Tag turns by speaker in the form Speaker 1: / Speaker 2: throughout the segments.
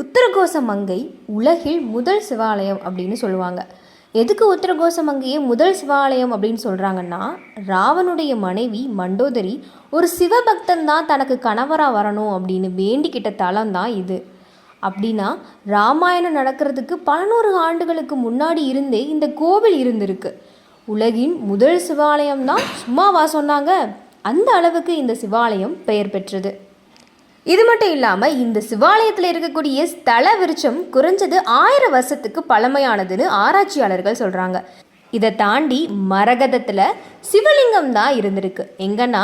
Speaker 1: உத்தரகோச மங்கை உலகில் முதல் சிவாலயம் அப்படின்னு சொல்லுவாங்க. எதுக்கு உத்தரகோச மங்கையை முதல் சிவாலயம் அப்படின்னு சொல்கிறாங்கன்னா ராவனுடைய மனைவி மண்டோதரி ஒரு சிவபக்தன் தான் தனக்கு கணவராக வரணும் அப்படின்னு வேண்டிக்கிட்ட தலம் தான் இது. அப்படின்னா ராமாயணம் நடக்கிறதுக்கு பல நூறு ஆண்டுகளுக்கு முன்னாடி இருந்தே இந்த கோவில் இருந்திருக்கு. உலகின் முதல் சிவாலயம் தான் சும்மாவா சொன்னாங்க? அந்த அளவுக்கு இந்த சிவாலயம் பெயர் பெற்றது. இது மட்டும் இல்லாமல் இந்த சிவாலயத்தில் இருக்கக்கூடிய ஸ்தல விருட்சம் குறைஞ்சது ஆயிரம் வருஷத்துக்கு பழமையானதுன்னு ஆராய்ச்சியாளர்கள் சொல்கிறாங்க இதை தாண்டி மரகதத்தில் சிவலிங்கம் தான் இருந்திருக்கு. எங்கன்னா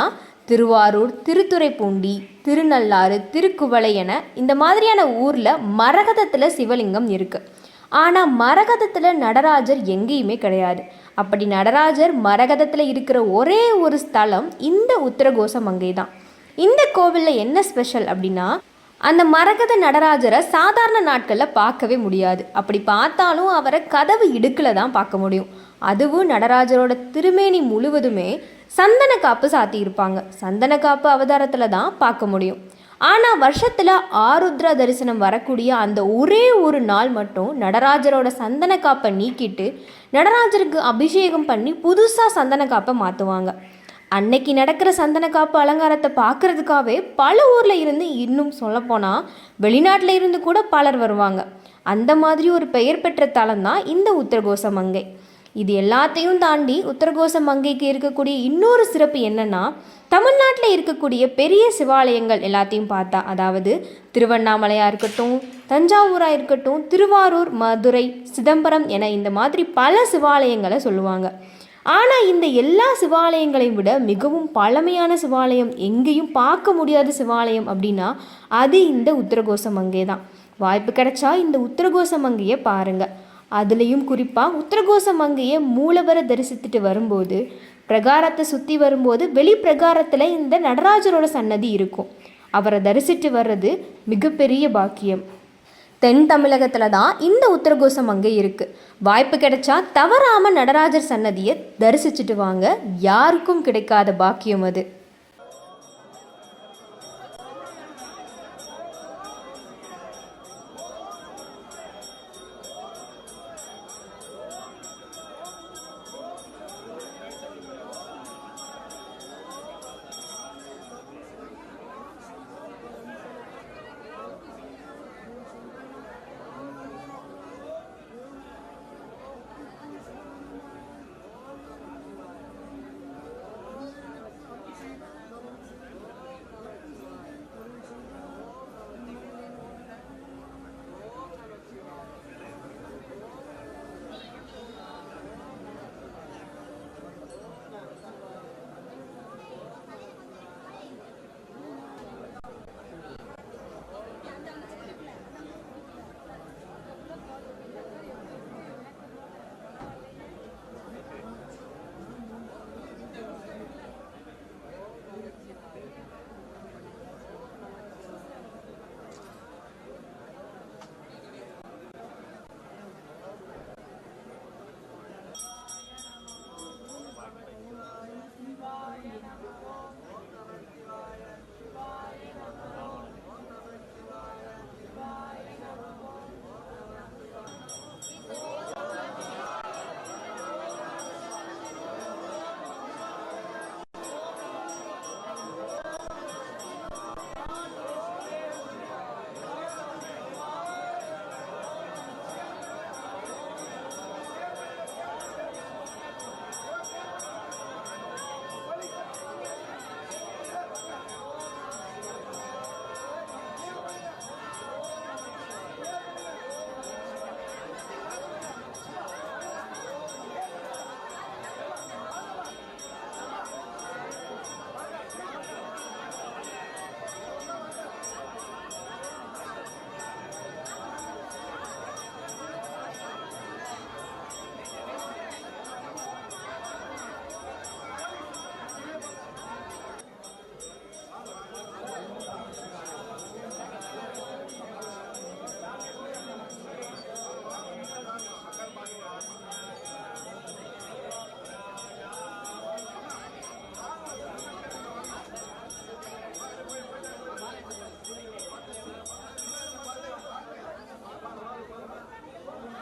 Speaker 1: திருவாரூர் திருத்துறைப்பூண்டி திருநள்ளாறு திருக்குவளை என இந்த மாதிரியான ஊரில் மரகதத்தில் சிவலிங்கம் இருக்குது ஆனால் மரகதத்தில் நடராஜர் எங்கேயுமே கிடையாது. அப்படி நடராஜர் மரகதத்தில் இருக்கிற ஒரே ஒரு ஸ்தலம் இந்த உத்தரகோச மங்கை தான் இந்த கோவிலில் என்ன ஸ்பெஷல் அப்படின்னா அந்த மரகத நடராஜரை சாதாரண நாட்களில் பார்க்கவே முடியாது. அப்படி பார்த்தாலும் அவரை கதவு இடுக்கில் தான் பார்க்க முடியும். அதுவும் நடராஜரோட திருமேனி முழுவதுமே சந்தன காப்பு சாத்தியிருப்பாங்க சந்தன காப்பு அவதாரத்தில் தான் பார்க்க முடியும். ஆனால் வருஷத்தில் ஆருத்ரா தரிசனம் வரக்கூடிய அந்த ஒரே ஒரு நாள் மட்டும் நடராஜரோட சந்தன காப்பை நீக்கிட்டு நடராஜருக்கு அபிஷேகம் பண்ணி புதுசாக சந்தன காப்பை மாற்றுவாங்க அன்னைக்கு நடக்கிற சந்தன காப்பு அலங்காரத்தை பார்க்கறதுக்காகவே பல ஊரில் இருந்து இன்னும் சொல்லப்போனால் வெளிநாட்டில் இருந்து கூட பலர் வருவாங்க. அந்த மாதிரி ஒரு பெயர் பெற்ற தலம் தான் இந்த உத்தரகோச மங்கை. இது எல்லாத்தையும் தாண்டி உத்தரகோச மங்கைக்கு இருக்கக்கூடிய இன்னொரு சிறப்பு என்னன்னா தமிழ்நாட்டில் இருக்கக்கூடிய பெரிய சிவாலயங்கள் எல்லாத்தையும் பார்த்தா அதாவது திருவண்ணாமலையாக இருக்கட்டும் தஞ்சாவூராக இருக்கட்டும் திருவாரூர் மதுரை சிதம்பரம் என இந்த மாதிரி பல சிவாலயங்களை சொல்லுவாங்க. ஆனால் இந்த எல்லா சிவாலயங்களையும் விட மிகவும் பழமையான சிவாலயம் எங்கேயும் பார்க்க முடியாத சிவாலயம் அப்படின்னா அது இந்த உத்தரகோச மங்கை தான். வாய்ப்பு கிடைச்சா இந்த உத்தரகோச மங்கையை பாருங்கள் அதுலேயும் குறிப்பாக உத்தரகோச மங்கையை மூலவரை தரிசித்துட்டு வரும்போது பிரகாரத்தை சுற்றி வரும்போது வெளி பிரகாரத்தில் இந்த நடராஜரோட சன்னதி இருக்கும். அவரை தரிசிட்டு வர்றது மிகப்பெரிய பாக்கியம். தென் தமிழகத்தில் தான் இந்த உத்தரகோசம் அங்கே இருக்குது வாய்ப்பு கிடைச்சா தவறாமல் நடராஜர் சன்னதியை தரிசிச்சுட்டு வாங்க. யாருக்கும் கிடைக்காத பாக்கியம் அது.